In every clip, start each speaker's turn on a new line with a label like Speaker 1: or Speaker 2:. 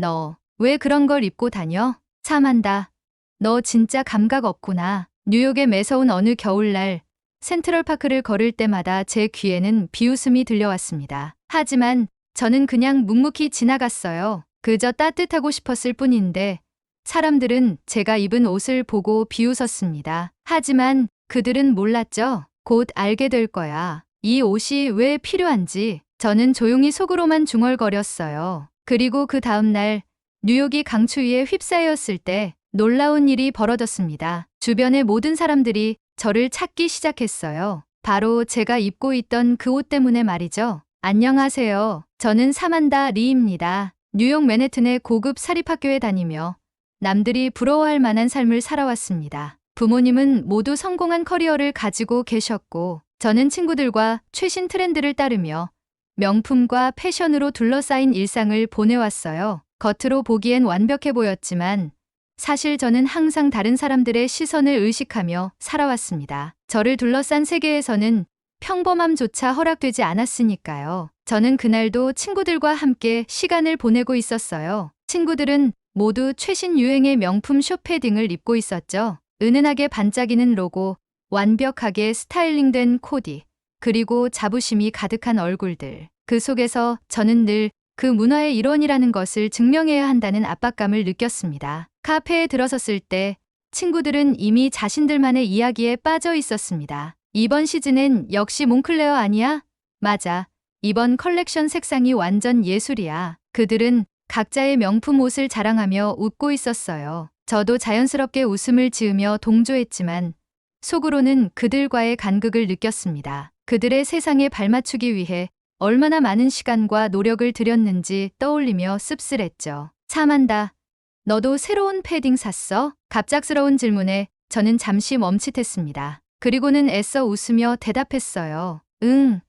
Speaker 1: 너 왜 그런 걸 입고 다녀? 참한다. 너 진짜 감각 없구나. 뉴욕의 매서운 어느 겨울날 센트럴파크를 걸을 때마다 제 귀에는 비웃음이 들려왔습니다. 하지만 저는 그냥 묵묵히 지나갔어요. 그저 따뜻하고 싶었을 뿐인데 사람들은 제가 입은 옷을 보고 비웃었습니다. 하지만 그들은 몰랐죠. 곧 알게 될 거야. 이 옷이 왜 필요한지 저는 조용히 속으로만 중얼거렸어요. 그리고 그 다음 날 뉴욕이 강추위에 휩싸였을 때 놀라운 일이 벌어졌습니다. 주변의 모든 사람들이 저를 찾기 시작했어요. 바로 제가 입고 있던 그 옷 때문에 말이죠. 안녕하세요. 저는 사만다 리입니다. 뉴욕 맨해튼의 고급 사립학교에 다니며 남들이 부러워할 만한 삶을 살아왔습니다. 부모님은 모두 성공한 커리어를 가지고 계셨고 저는 친구들과 최신 트렌드를 따르며 명품과 패션으로 둘러싸인 일상을 보내왔어요. 겉으로 보기엔 완벽해 보였지만 사실 저는 항상 다른 사람들의 시선을 의식하며 살아왔습니다. 저를 둘러싼 세계에서는 평범함조차 허락되지 않았으니까요. 저는 그날도 친구들과 함께 시간을 보내고 있었어요. 친구들은 모두 최신 유행의 명품 쇼패딩을 입고 있었죠. 은은하게 반짝이는 로고, 완벽하게 스타일링된 코디, 그리고 자부심이 가득한 얼굴들. 그 속에서 저는 늘 그 문화의 일원이라는 것을 증명해야 한다는 압박감을 느꼈습니다. 카페에 들어섰을 때 친구들은 이미 자신들만의 이야기에 빠져 있었습니다. 이번 시즌엔 역시 몽클레어 아니야? 맞아. 이번 컬렉션 색상이 완전 예술이야. 그들은 각자의 명품 옷을 자랑하며 웃고 있었어요. 저도 자연스럽게 웃음을 지으며 동조했지만 속으로는 그들과의 간극을 느꼈습니다. 그들의 세상에 발맞추기 위해 얼마나 많은 시간과 노력을 들였는지 떠올리며 씁쓸했죠. 참한다. 너도 새로운 패딩 샀어? 갑작스러운 질문에 저는 잠시 멈칫했습니다. 그리고는 애써 웃으며 대답했어요. 응.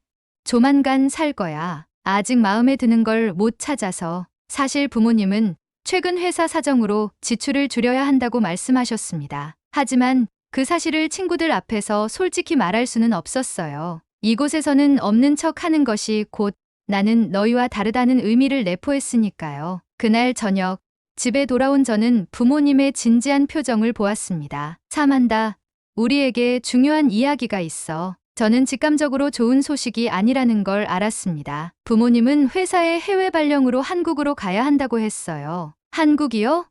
Speaker 1: 조만간 살 거야. 아직 마음에 드는 걸 못 찾아서. 사실 부모님은 최근 회사 사정으로 지출을 줄여야 한다고 말씀하셨습니다. 하지만 그 사실을 친구들 앞에서 솔직히 말할 수는 없었어요. 이곳에서는 없는 척 하는 것이 곧 나는 너희와 다르다는 의미를 내포했으니까요. 그날 저녁, 집에 돌아온 저는 부모님의 진지한 표정을 보았습니다. 참한다. 우리에게 중요한 이야기가 있어. 저는 직감적으로 좋은 소식이 아니라는 걸 알았습니다. 부모님은 회사의 해외 발령으로 한국으로 가야 한다고 했어요. 한국이요?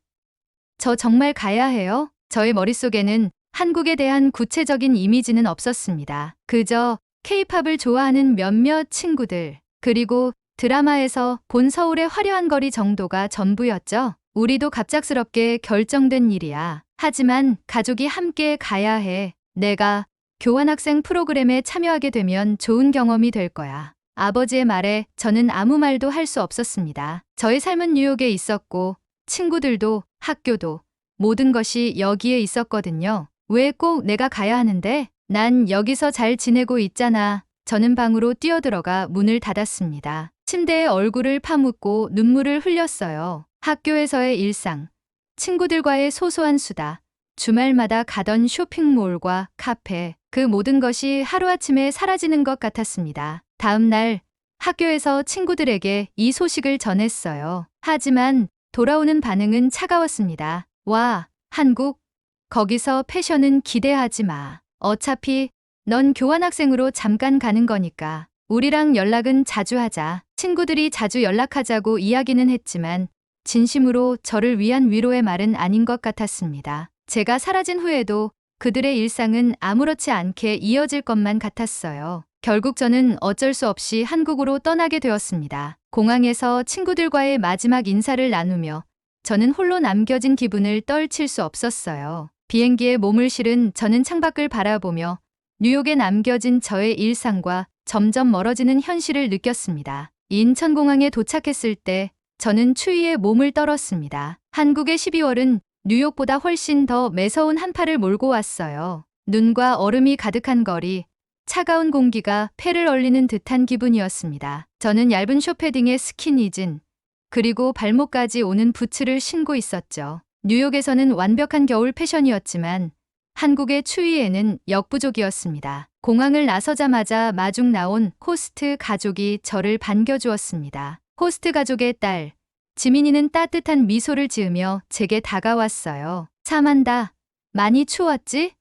Speaker 1: 저 정말 가야 해요? 저의 머릿속에는 한국에 대한 구체적인 이미지는 없었습니다. 그저 케이팝을 좋아하는 몇몇 친구들, 그리고 드라마에서 본 서울의 화려한 거리 정도가 전부였죠. 우리도 갑작스럽게 결정된 일이야. 하지만 가족이 함께 가야 해. 내가 교환학생 프로그램에 참여하게 되면 좋은 경험이 될 거야. 아버지의 말에 저는 아무 말도 할 수 없었습니다. 저의 삶은 뉴욕에 있었고, 친구들도, 학교도, 모든 것이 여기에 있었거든요. 왜 꼭 내가 가야 하는데? 난 여기서 잘 지내고 있잖아. 저는 방으로 뛰어들어가 문을 닫았습니다. 침대에 얼굴을 파묻고 눈물을 흘렸어요. 학교에서의 일상, 친구들과의 소소한 수다, 주말마다 가던 쇼핑몰과 카페, 그 모든 것이 하루아침에 사라지는 것 같았습니다. 다음 날 학교에서 친구들에게 이 소식을 전했어요. 하지만 돌아오는 반응은 차가웠습니다. 와, 한국, 거기서 패션은 기대하지 마. 어차피 넌 교환학생으로 잠깐 가는 거니까 우리랑 연락은 자주 하자. 친구들이 자주 연락하자고 이야기는 했지만 진심으로 저를 위한 위로의 말은 아닌 것 같았습니다. 제가 사라진 후에도 그들의 일상은 아무렇지 않게 이어질 것만 같았어요. 결국 저는 어쩔 수 없이 한국으로 떠나게 되었습니다. 공항에서 친구들과의 마지막 인사를 나누며 저는 홀로 남겨진 기분을 떨칠 수 없었어요. 비행기에 몸을 실은 저는 창밖을 바라보며 뉴욕에 남겨진 저의 일상과 점점 멀어지는 현실을 느꼈습니다. 인천공항에 도착했을 때 저는 추위에 몸을 떨었습니다. 한국의 12월은 뉴욕보다 훨씬 더 매서운 한파를 몰고 왔어요. 눈과 얼음이 가득한 거리, 차가운 공기가 폐를 얼리는 듯한 기분이었습니다. 저는 얇은 쇼패딩에 스키니진, 그리고 발목까지 오는 부츠를 신고 있었죠. 뉴욕에서는 완벽한 겨울 패션이었지만 한국의 추위에는 역부족이었습니다. 공항을 나서자마자 마중 나온 호스트 가족이 저를 반겨주었습니다. 호스트 가족의 딸, 지민이는 따뜻한 미소를 지으며 제게 다가왔어요. 참한다. 많이 추웠지?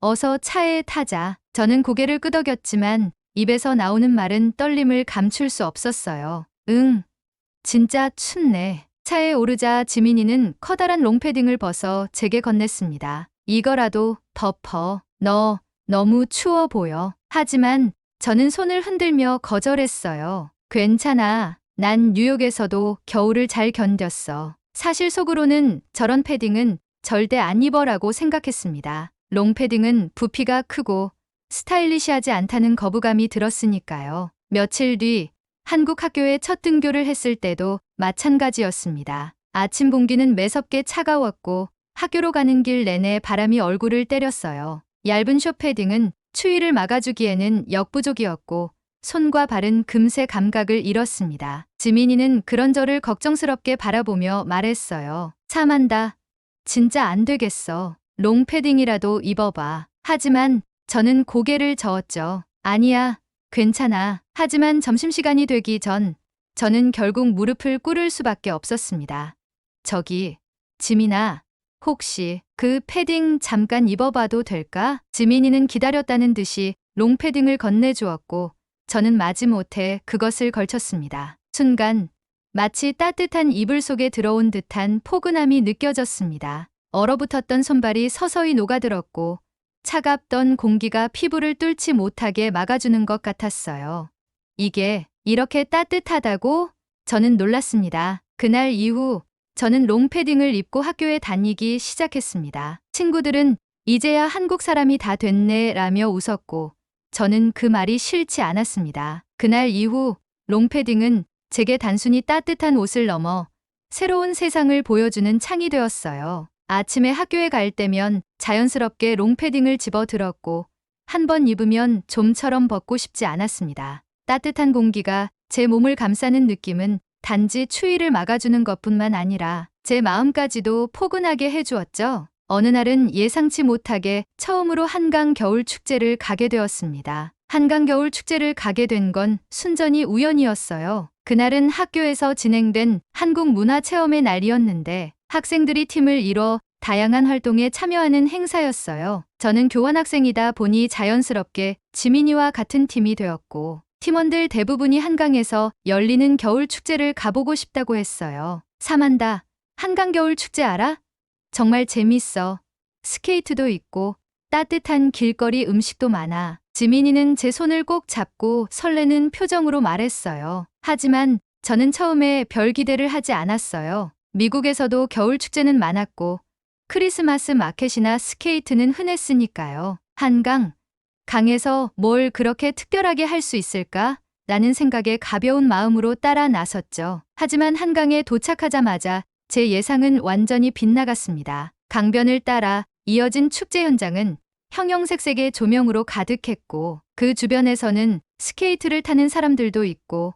Speaker 1: 어서 차에 타자. 저는 고개를 끄덕였지만 입에서 나오는 말은 떨림을 감출 수 없었어요. 응. 진짜 춥네. 차에 오르자 지민이는 커다란 롱패딩을 벗어 제게 건넸습니다. 이거라도 덮어. 너 너무 추워 보여. 하지만 저는 손을 흔들며 거절했어요. 괜찮아. 난 뉴욕에서도 겨울을 잘 견뎠어. 사실 속으로는 저런 패딩은 절대 안 입어라고 생각했습니다. 롱패딩은 부피가 크고 스타일리시하지 않다는 거부감이 들었으니까요. 며칠 뒤 한국 학교에 첫 등교를 했을 때도 마찬가지였습니다. 아침 공기는 매섭게 차가웠고 학교로 가는 길 내내 바람이 얼굴을 때렸어요. 얇은 쇼패딩은 추위를 막아주기에는 역부족이었고 손과 발은 금세 감각을 잃었습니다. 지민이는 그런 저를 걱정스럽게 바라보며 말했어요. 참한다. 진짜 안 되겠어. 롱패딩이라도 입어봐. 하지만 저는 고개를 저었죠. 아니야. 괜찮아. 하지만 점심시간이 되기 전 저는 결국 무릎을 꿇을 수밖에 없었습니다. 저기, 지민아, 혹시 그 패딩 잠깐 입어봐도 될까? 지민이는 기다렸다는 듯이 롱패딩을 건네주었고 저는 마지못해 그것을 걸쳤습니다. 순간 마치 따뜻한 이불 속에 들어온 듯한 포근함이 느껴졌습니다. 얼어붙었던 손발이 서서히 녹아들었고 차갑던 공기가 피부를 뚫지 못하게 막아주는 것 같았어요. 이게 이렇게 따뜻하다고? 저는 놀랐습니다. 그날 이후 저는 롱패딩을 입고 학교에 다니기 시작했습니다. 친구들은 이제야 한국 사람이 다 됐네 라며 웃었고 저는 그 말이 싫지 않았습니다. 그날 이후 롱패딩은 제게 단순히 따뜻한 옷을 넘어 새로운 세상을 보여주는 창이 되었어요. 아침에 학교에 갈 때면 자연스럽게 롱패딩을 집어 들었고 한 번 입으면 좀처럼 벗고 싶지 않았습니다. 따뜻한 공기가 제 몸을 감싸는 느낌은 단지 추위를 막아주는 것뿐만 아니라 제 마음까지도 포근하게 해주었죠. 어느 날은 예상치 못하게 처음으로 한강 겨울 축제를 가게 되었습니다. 한강 겨울 축제를 가게 된 건 순전히 우연이었어요. 그날은 학교에서 진행된 한국 문화 체험의 날이었는데 학생들이 팀을 이뤄 다양한 활동에 참여하는 행사였어요. 저는 교환학생이다 보니 자연스럽게 지민이와 같은 팀이 되었고 팀원들 대부분이 한강에서 열리는 겨울 축제를 가보고 싶다고 했어요. 사만다. 한강 겨울 축제 알아? 정말 재밌어. 스케이트도 있고 따뜻한 길거리 음식도 많아. 지민이는 제 손을 꼭 잡고 설레는 표정으로 말했어요. 하지만 저는 처음에 별 기대를 하지 않았어요. 미국에서도 겨울 축제는 많았고 크리스마스 마켓이나 스케이트는 흔했으니까요. 한강, 강에서 뭘 그렇게 특별하게 할 수 있을까? 라는 생각에 가벼운 마음으로 따라 나섰죠. 하지만 한강에 도착하자마자 제 예상은 완전히 빗나갔습니다. 강변을 따라 이어진 축제 현장은 형형색색의 조명으로 가득했고 그 주변에서는 스케이트를 타는 사람들도 있고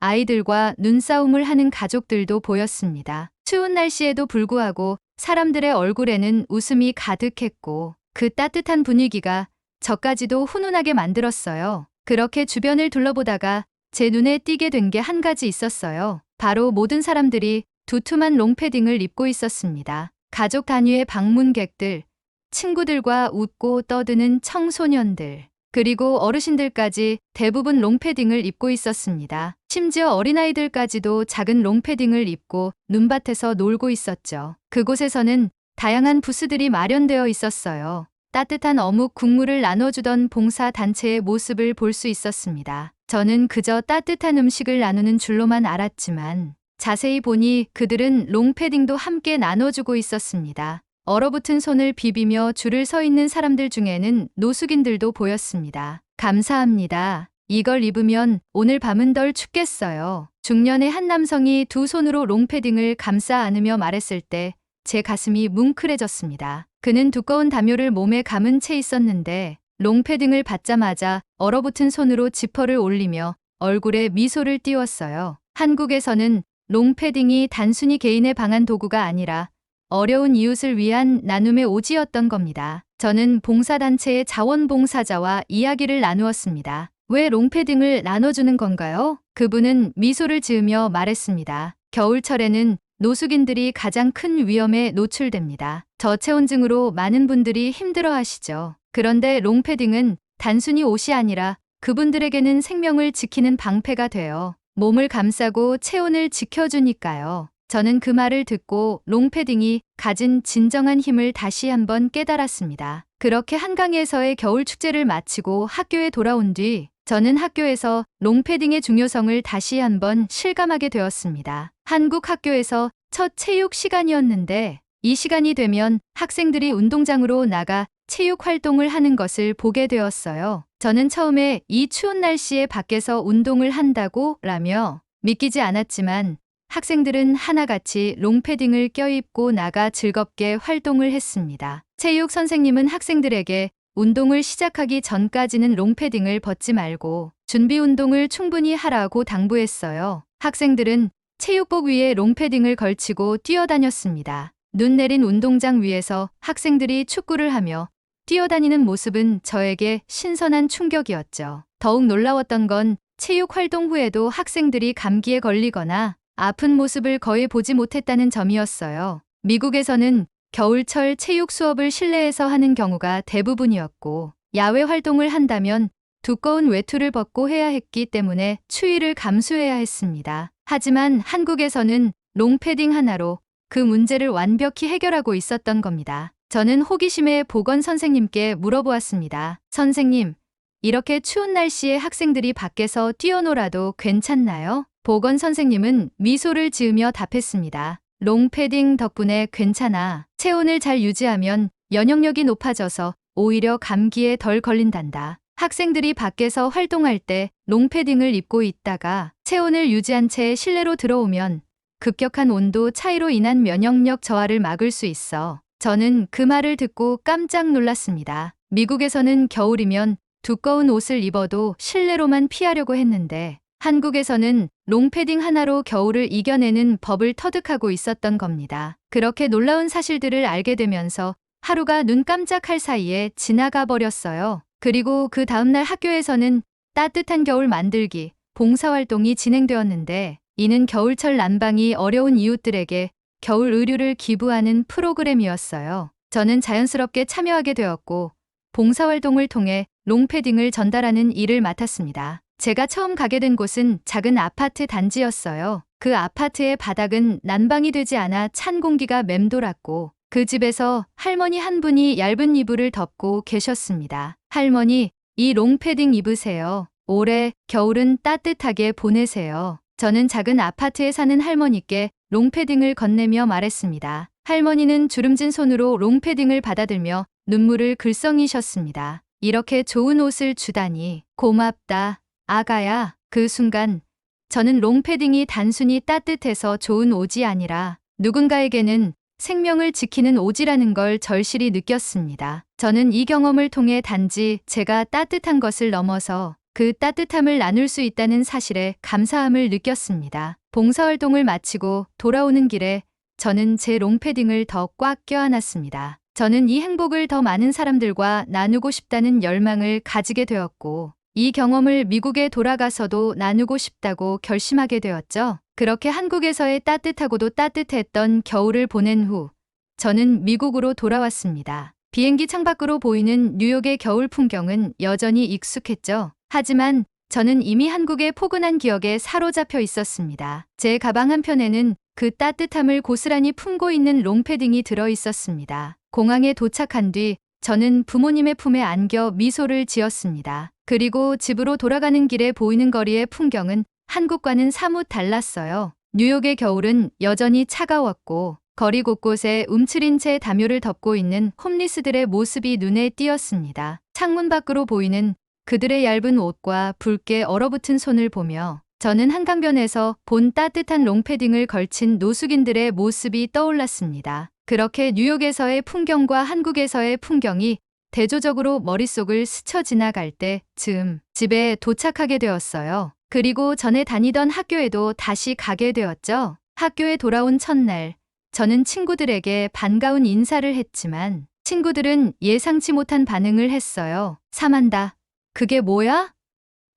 Speaker 1: 아이들과 눈싸움을 하는 가족들도 보였습니다. 추운 날씨에도 불구하고 사람들의 얼굴에는 웃음이 가득했고 그 따뜻한 분위기가 저까지도 훈훈하게 만들었어요. 그렇게 주변을 둘러보다가 제 눈에 띄게 된 게 한 가지 있었어요. 바로 모든 사람들이 두툼한 롱패딩을 입고 있었습니다. 가족 단위의 방문객들, 친구들과 웃고 떠드는 청소년들, 그리고 어르신들까지 대부분 롱패딩을 입고 있었습니다. 심지어 어린아이들까지도 작은 롱패딩을 입고 눈밭에서 놀고 있었죠. 그곳에서는 다양한 부스들이 마련되어 있었어요. 따뜻한 어묵 국물을 나눠주던 봉사 단체의 모습을 볼 수 있었습니다. 저는 그저 따뜻한 음식을 나누는 줄로만 알았지만 자세히 보니 그들은 롱패딩도 함께 나눠주고 있었습니다. 얼어붙은 손을 비비며 줄을 서 있는 사람들 중에는 노숙인들도 보였습니다. 감사합니다. 이걸 입으면 오늘 밤은 덜 춥겠어요. 중년의 한 남성이 두 손으로 롱패딩을 감싸 안으며 말했을 때 제 가슴이 뭉클해졌습니다. 그는 두꺼운 담요를 몸에 감은 채 있었는데 롱패딩을 받자마자 얼어붙은 손으로 지퍼를 올리며 얼굴에 미소를 띄웠어요. 한국에서는 롱패딩이 단순히 개인의 방한 도구가 아니라 어려운 이웃을 위한 나눔의 오지였던 겁니다. 저는 봉사단체의 자원봉사자와 이야기를 나누었습니다. 왜 롱패딩을 나눠주는 건가요? 그분은 미소를 지으며 말했습니다. 겨울철에는 노숙인들이 가장 큰 위험에 노출됩니다. 저체온증으로 많은 분들이 힘들어 하시죠. 그런데 롱패딩은 단순히 옷이 아니라 그분들에게는 생명을 지키는 방패가 되어 몸을 감싸고 체온을 지켜주니까요. 저는 그 말을 듣고 롱패딩이 가진 진정한 힘을 다시 한번 깨달았습니다. 그렇게 한강에서의 겨울 축제를 마치고 학교에 돌아온 뒤 저는 학교에서 롱패딩의 중요성을 다시 한번 실감하게 되었습니다. 한국 학교에서 첫 체육 시간이었는데 이 시간이 되면 학생들이 운동장으로 나가 체육 활동을 하는 것을 보게 되었어요. 저는 처음에 이 추운 날씨에 밖에서 운동을 한다고 라며 믿기지 않았지만 학생들은 하나같이 롱패딩을 껴입고 나가 즐겁게 활동을 했습니다. 체육 선생님은 학생들에게 운동을 시작하기 전까지는 롱패딩을 벗지 말고 준비 운동을 충분히 하라고 당부했어요. 학생들은 체육복 위에 롱패딩을 걸치고 뛰어다녔습니다. 눈 내린 운동장 위에서 학생들이 축구를 하며 뛰어다니는 모습은 저에게 신선한 충격이었죠. 더욱 놀라웠던 건 체육 활동 후에도 학생들이 감기에 걸리거나 아픈 모습을 거의 보지 못했다는 점이었어요. 미국에서는 겨울철 체육 수업을 실내에서 하는 경우가 대부분이었고 야외 활동을 한다면 두꺼운 외투를 벗고 해야 했기 때문에 추위를 감수해야 했습니다. 하지만 한국에서는 롱패딩 하나로 그 문제를 완벽히 해결하고 있었던 겁니다. 저는 호기심에 보건 선생님께 물어보았습니다. 선생님, 이렇게 추운 날씨에 학생들이 밖에서 뛰어놀아도 괜찮나요? 보건 선생님은 미소를 지으며 답했습니다. 롱패딩 덕분에 괜찮아. 체온을 잘 유지하면 면역력이 높아져서 오히려 감기에 덜 걸린단다. 학생들이 밖에서 활동할 때 롱패딩을 입고 있다가 체온을 유지한 채 실내로 들어오면 급격한 온도 차이로 인한 면역력 저하를 막을 수 있어. 저는 그 말을 듣고 깜짝 놀랐습니다. 미국에서는 겨울이면 두꺼운 옷을 입어도 실내로만 피하려고 했는데 한국에서는 롱패딩 하나로 겨울을 이겨내는 법을 터득하고 있었던 겁니다. 그렇게 놀라운 사실들을 알게 되면서 하루가 눈 깜짝할 사이에 지나가 버렸어요. 그리고 그 다음날 학교에서는 따뜻한 겨울 만들기, 봉사활동이 진행되었는데 이는 겨울철 난방이 어려운 이웃들에게 겨울 의류를 기부하는 프로그램이었어요. 저는 자연스럽게 참여하게 되었고 봉사활동을 통해 롱패딩을 전달하는 일을 맡았습니다. 제가 처음 가게 된 곳은 작은 아파트 단지였어요. 그 아파트의 바닥은 난방이 되지 않아 찬 공기가 맴돌았고 그 집에서 할머니 한 분이 얇은 이불을 덮고 계셨습니다. 할머니, 이 롱패딩 입으세요. 올해 겨울은 따뜻하게 보내세요. 저는 작은 아파트에 사는 할머니께 롱패딩을 건네며 말했습니다. 할머니는 주름진 손으로 롱패딩을 받아들며 눈물을 글썽이셨습니다. 이렇게 좋은 옷을 주다니 고맙다. 아가야, 그 순간 저는 롱패딩이 단순히 따뜻해서 좋은 옷이 아니라 누군가에게는 생명을 지키는 옷이라는 걸 절실히 느꼈습니다. 저는 이 경험을 통해 단지 제가 따뜻한 것을 넘어서 그 따뜻함을 나눌 수 있다는 사실에 감사함을 느꼈습니다. 봉사활동을 마치고 돌아오는 길에 저는 제 롱패딩을 더 꽉 껴안았습니다. 저는 이 행복을 더 많은 사람들과 나누고 싶다는 열망을 가지게 되었고, 이 경험을 미국에 돌아가서도 나누고 싶다고 결심하게 되었죠. 그렇게 한국에서의 따뜻하고도 따뜻했던 겨울을 보낸 후, 저는 미국으로 돌아왔습니다. 비행기 창밖으로 보이는 뉴욕의 겨울 풍경은 여전히 익숙했죠. 하지만 저는 이미 한국의 포근한 기억에 사로잡혀 있었습니다. 제 가방 한편에는 그 따뜻함을 고스란히 품고 있는 롱패딩이 들어 있었습니다. 공항에 도착한 뒤 저는 부모님의 품에 안겨 미소를 지었습니다. 그리고 집으로 돌아가는 길에 보이는 거리의 풍경은 한국과는 사뭇 달랐어요. 뉴욕의 겨울은 여전히 차가웠고 거리 곳곳에 움츠린 채 담요를 덮고 있는 홈리스들의 모습이 눈에 띄었습니다. 창문 밖으로 보이는 그들의 얇은 옷과 붉게 얼어붙은 손을 보며 저는 한강변에서 본 따뜻한 롱패딩을 걸친 노숙인들의 모습이 떠올랐습니다. 그렇게 뉴욕에서의 풍경과 한국에서의 풍경이 대조적으로 머릿속을 스쳐 지나갈 때쯤 집에 도착하게 되었어요. 그리고 전에 다니던 학교에도 다시 가게 되었죠. 학교에 돌아온 첫날, 저는 친구들에게 반가운 인사를 했지만 친구들은 예상치 못한 반응을 했어요. 사만다. 그게 뭐야?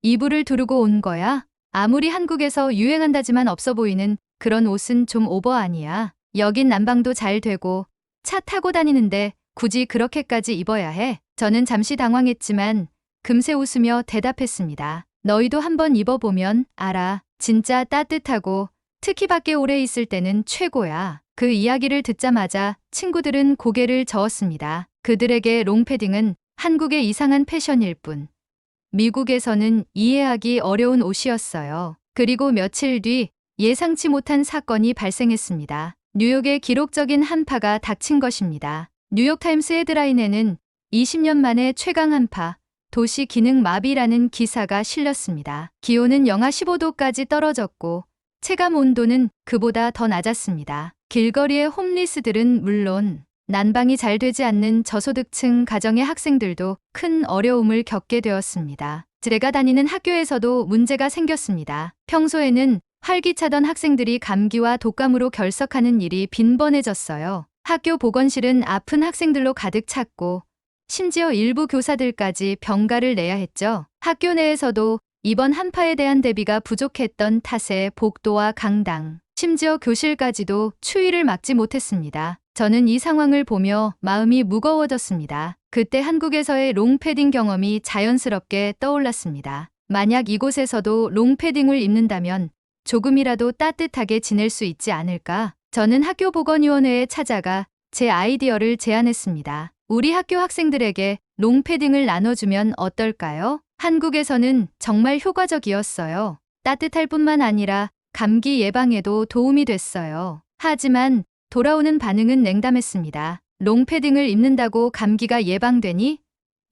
Speaker 1: 이불을 두르고 온 거야? 아무리 한국에서 유행한다지만 없어 보이는 그런 옷은 좀 오버 아니야. 여긴 난방도 잘 되고 차 타고 다니는데 굳이 그렇게까지 입어야 해. 저는 잠시 당황했지만 금세 웃으며 대답했습니다. 너희도 한번 입어보면 알아. 진짜 따뜻하고 특히 밖에 오래 있을 때는 최고야. 그 이야기를 듣자마자 친구들은 고개를 저었습니다. 그들에게 롱패딩은 한국의 이상한 패션일 뿐. 미국에서는 이해하기 어려운 옷이었어요. 그리고 며칠 뒤 예상치 못한 사건이 발생했습니다. 뉴욕의 기록적인 한파가 닥친 것입니다. 뉴욕타임스 헤드라인에는 20년 만에 최강 한파, 도시 기능 마비라는 기사가 실렸습니다. 기온은 영하 15도까지 떨어졌고 체감 온도는 그보다 더 낮았습니다. 길거리의 홈리스들은 물론 난방이 잘 되지 않는 저소득층 가정의 학생들도 큰 어려움을 겪게 되었습니다. 제가 다니는 학교에서도 문제가 생겼습니다. 평소에는 활기차던 학생들이 감기와 독감으로 결석하는 일이 빈번해졌어요. 학교 보건실은 아픈 학생들로 가득 찼고 심지어 일부 교사들까지 병가를 내야 했죠. 학교 내에서도 이번 한파에 대한 대비가 부족했던 탓에 복도와 강당, 심지어 교실까지도 추위를 막지 못했습니다. 저는 이 상황을 보며 마음이 무거워졌습니다. 그때 한국에서의 롱패딩 경험이 자연스럽게 떠올랐습니다. 만약 이곳에서도 롱패딩을 입는다면 조금이라도 따뜻하게 지낼 수 있지 않을까? 저는 학교 보건위원회에 찾아가 제 아이디어를 제안했습니다. 우리 학교 학생들에게 롱패딩을 나눠주면 어떨까요? 한국에서는 정말 효과적이었어요. 따뜻할 뿐만 아니라 감기 예방에도 도움이 됐어요. 하지만 돌아오는 반응은 냉담했습니다. 롱패딩을 입는다고 감기가 예방되니?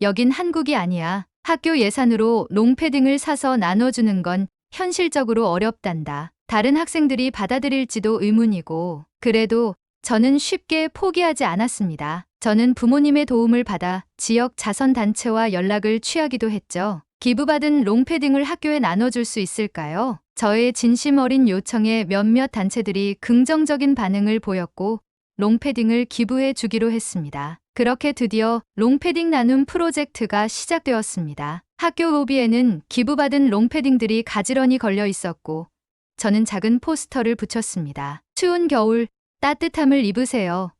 Speaker 1: 여긴 한국이 아니야. 학교 예산으로 롱패딩을 사서 나눠주는 건 현실적으로 어렵단다. 다른 학생들이 받아들일지도 의문이고, 그래도 저는 쉽게 포기하지 않았습니다. 저는 부모님의 도움을 받아 지역 자선단체와 연락을 취하기도 했죠. 기부받은 롱패딩을 학교에 나눠줄 수 있을까요? 저의 진심 어린 요청에 몇몇 단체들이 긍정적인 반응을 보였고, 롱패딩을 기부해 주기로 했습니다. 그렇게 드디어 롱패딩 나눔 프로젝트가 시작되었습니다. 학교 로비에는 기부받은 롱패딩들이 가지런히 걸려 있었고, 저는 작은 포스터를 붙였습니다. 추운 겨울 따뜻함을 입으세요.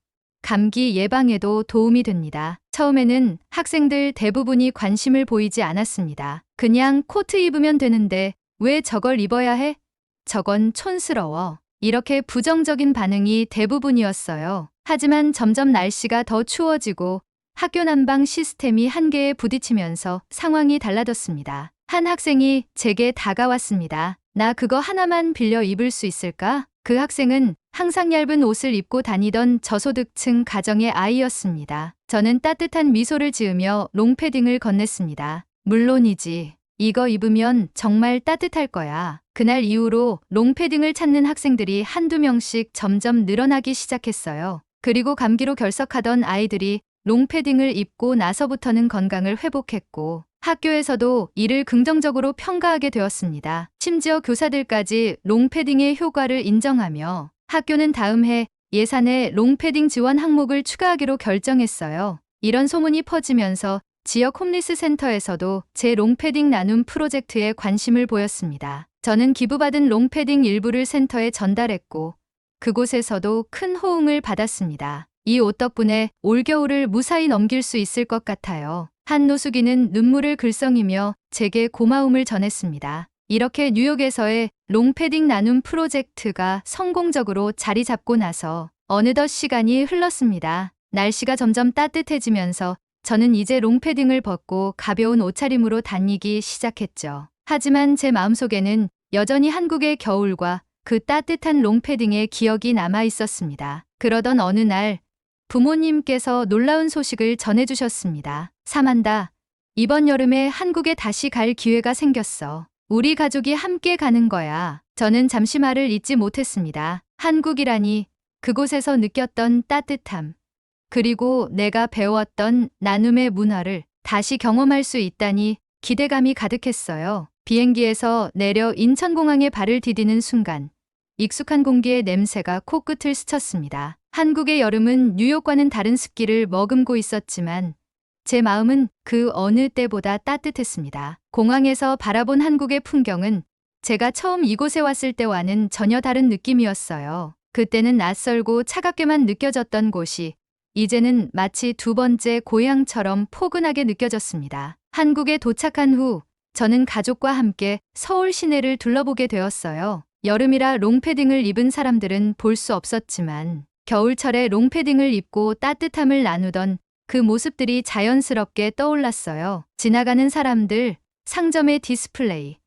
Speaker 1: 감기 예방에도 도움이 됩니다. 처음에는 학생들 대부분이 관심을 보이지 않았습니다. 그냥 코트 입으면 되는데 왜 저걸 입어야 해? 저건 촌스러워. 이렇게 부정적인 반응이 대부분이었어요. 하지만 점점 날씨가 더 추워지고 학교 난방 시스템이 한계에 부딪히면서 상황이 달라졌습니다. 한 학생이 제게 다가왔습니다. 나 그거 하나만 빌려 입을 수 있을까? 그 학생은 항상 얇은 옷을 입고 다니던 저소득층 가정의 아이였습니다. 저는 따뜻한 미소를 지으며 롱패딩을 건넸습니다. 물론이지. 이거 입으면 정말 따뜻할 거야. 그날 이후로 롱패딩을 찾는 학생들이 한두 명씩 점점 늘어나기 시작했어요. 그리고 감기로 결석하던 아이들이 롱패딩을 입고 나서부터는 건강을 회복했고 학교에서도 이를 긍정적으로 평가하게 되었습니다. 심지어 교사들까지 롱패딩의 효과를 인정하며 학교는 다음 해 예산에 롱패딩 지원 항목을 추가하기로 결정했어요. 이런 소문이 퍼지면서 지역 홈리스 센터에서도 제 롱패딩 나눔 프로젝트에 관심을 보였습니다. 저는 기부받은 롱패딩 일부를 센터에 전달했고 그곳에서도 큰 호응을 받았습니다. 이 옷 덕분에 올겨울을 무사히 넘길 수 있을 것 같아요. 한 노숙인은 눈물을 글썽이며 제게 고마움을 전했습니다. 이렇게 뉴욕에서의 롱패딩 나눔 프로젝트가 성공적으로 자리 잡고 나서 어느덧 시간이 흘렀습니다. 날씨가 점점 따뜻해지면서 저는 이제 롱패딩을 벗고 가벼운 옷차림으로 다니기 시작했죠. 하지만 제 마음속에는 여전히 한국의 겨울과 그 따뜻한 롱패딩의 기억이 남아 있었습니다. 그러던 어느 날 부모님께서 놀라운 소식을 전해주셨습니다. 사만다. 이번 여름에 한국에 다시 갈 기회가 생겼어. 우리 가족이 함께 가는 거야. 저는 잠시 말을 잇지 못했습니다. 한국이라니 그곳에서 느꼈던 따뜻함. 그리고 내가 배웠던 나눔의 문화를 다시 경험할 수 있다니 기대감이 가득했어요. 비행기에서 내려 인천공항에 발을 디디는 순간 익숙한 공기의 냄새가 코끝을 스쳤습니다. 한국의 여름은 뉴욕과는 다른 습기를 머금고 있었지만 제 마음은 그 어느 때보다 따뜻했습니다. 공항에서 바라본 한국의 풍경은 제가 처음 이곳에 왔을 때와는 전혀 다른 느낌이었어요. 그때는 낯설고 차갑게만 느껴졌던 곳이 이제는 마치 두 번째 고향처럼 포근하게 느껴졌습니다. 한국에 도착한 후 저는 가족과 함께 서울 시내를 둘러보게 되었어요. 여름이라 롱패딩을 입은 사람들은 볼 수 없었지만 겨울철에 롱패딩을 입고 따뜻함을 나누던 그 모습들이 자연스럽게 떠올랐어요. 지나가는 사람들, 상점의 디스플레이,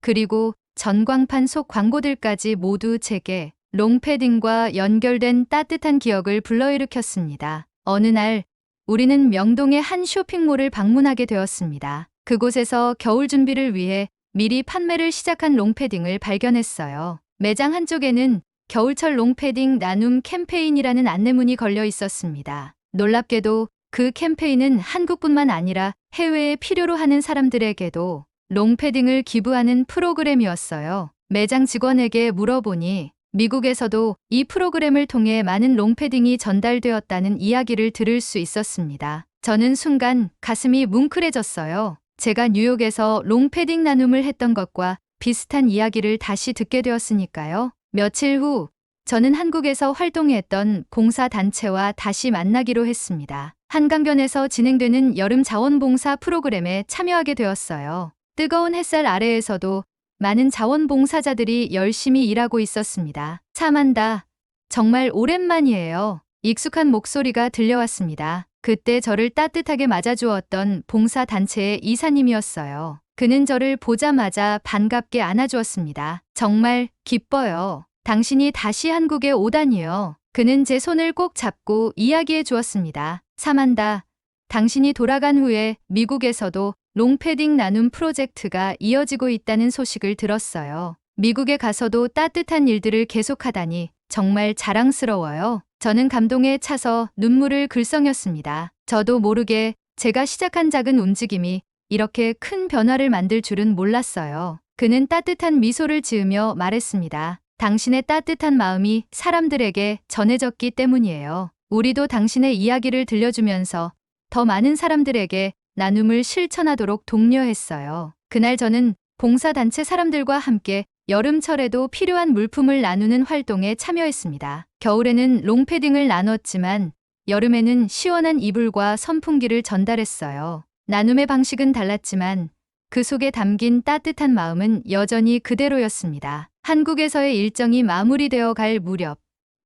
Speaker 1: 그리고 전광판 속 광고들까지 모두 제게 롱패딩과 연결된 따뜻한 기억을 불러일으켰습니다. 어느 날 우리는 명동의 한 쇼핑몰을 방문하게 되었습니다. 그곳에서 겨울 준비를 위해 미리 판매를 시작한 롱패딩을 발견했어요. 매장 한쪽에는 겨울철 롱패딩 나눔 캠페인이라는 안내문이 걸려 있었습니다. 놀랍게도 그 캠페인은 한국뿐만 아니라 해외에 필요로 하는 사람들에게도 롱패딩을 기부하는 프로그램이었어요. 매장 직원에게 물어보니 미국에서도 이 프로그램을 통해 많은 롱패딩이 전달되었다는 이야기를 들을 수 있었습니다. 저는 순간 가슴이 뭉클해졌어요. 제가 뉴욕에서 롱패딩 나눔을 했던 것과 비슷한 이야기를 다시 듣게 되었으니까요. 며칠 후 저는 한국에서 활동했던 봉사단체와 다시 만나기로 했습니다. 한강변에서 진행되는 여름 자원봉사 프로그램에 참여하게 되었어요. 뜨거운 햇살 아래에서도 많은 자원봉사자들이 열심히 일하고 있었습니다. 참한다. 정말 오랜만이에요. 익숙한 목소리가 들려왔습니다. 그때 저를 따뜻하게 맞아주었던 봉사단체의 이사님이었어요. 그는 저를 보자마자 반갑게 안아주었습니다. 정말 기뻐요. 당신이 다시 한국에 오다니요. 그는 제 손을 꼭 잡고 이야기해 주었습니다. 사만다. 당신이 돌아간 후에 미국에서도 롱패딩 나눔 프로젝트가 이어지고 있다는 소식을 들었어요. 미국에 가서도 따뜻한 일들을 계속하다니 정말 자랑스러워요. 저는 감동에 차서 눈물을 글썽였습니다. 저도 모르게 제가 시작한 작은 움직임이 이렇게 큰 변화를 만들 줄은 몰랐어요. 그는 따뜻한 미소를 지으며 말했습니다. 당신의 따뜻한 마음이 사람들에게 전해졌기 때문이에요. 우리도 당신의 이야기를 들려주면서 더 많은 사람들에게 나눔을 실천하도록 독려했어요. 그날 저는 봉사단체 사람들과 함께 여름철에도 필요한 물품을 나누는 활동에 참여했습니다. 겨울에는 롱패딩을 나눴지만 여름에는 시원한 이불과 선풍기를 전달했어요. 나눔의 방식은 달랐지만 그 속에 담긴 따뜻한 마음은 여전히 그대로였습니다. 한국에서의 일정이 마무리되어 갈 무렵,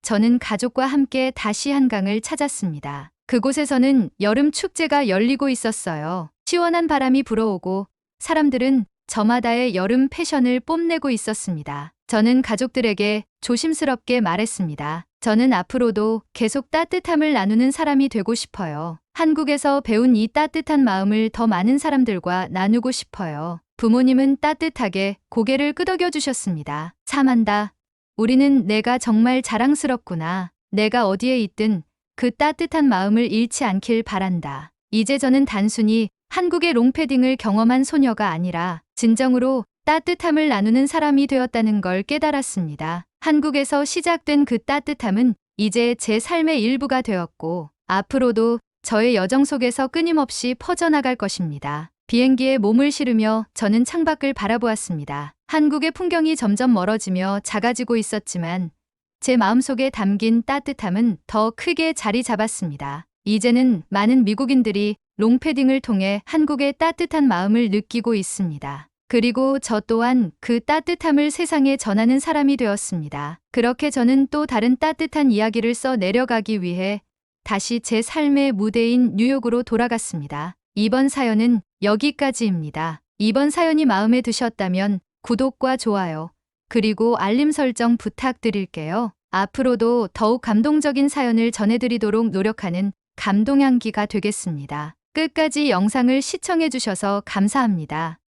Speaker 1: 저는 가족과 함께 다시 한강을 찾았습니다. 그곳에서는 여름 축제가 열리고 있었어요. 시원한 바람이 불어오고 사람들은 저마다의 여름 패션을 뽐내고 있었습니다. 저는 가족들에게 조심스럽게 말했습니다. 저는 앞으로도 계속 따뜻함을 나누는 사람이 되고 싶어요. 한국에서 배운 이 따뜻한 마음을 더 많은 사람들과 나누고 싶어요. 부모님은 따뜻하게 고개를 끄덕여 주셨습니다. 참한다. 우리는 내가 정말 자랑스럽구나. 내가 어디에 있든 그 따뜻한 마음을 잃지 않길 바란다. 이제 저는 단순히 한국의 롱패딩을 경험한 소녀가 아니라 진정으로 따뜻함을 나누는 사람이 되었다는 걸 깨달았습니다. 한국에서 시작된 그 따뜻함은 이제 제 삶의 일부가 되었고 앞으로도 저의 여정 속에서 끊임없이 퍼져나갈 것입니다. 비행기에 몸을 실으며 저는 창밖을 바라보았습니다. 한국의 풍경이 점점 멀어지며 작아지고 있었지만 제 마음속에 담긴 따뜻함은 더 크게 자리 잡았습니다. 이제는 많은 미국인들이 롱패딩을 통해 한국의 따뜻한 마음을 느끼고 있습니다. 그리고 저 또한 그 따뜻함을 세상에 전하는 사람이 되었습니다. 그렇게 저는 또 다른 따뜻한 이야기를 써 내려가기 위해 다시 제 삶의 무대인 뉴욕으로 돌아갔습니다. 이번 사연은 여기까지입니다. 이번 사연이 마음에 드셨다면 구독과 좋아요, 그리고 알림 설정 부탁드릴게요. 앞으로도 더욱 감동적인 사연을 전해드리도록 노력하는 감동향기가 되겠습니다. 끝까지 영상을 시청해주셔서 감사합니다.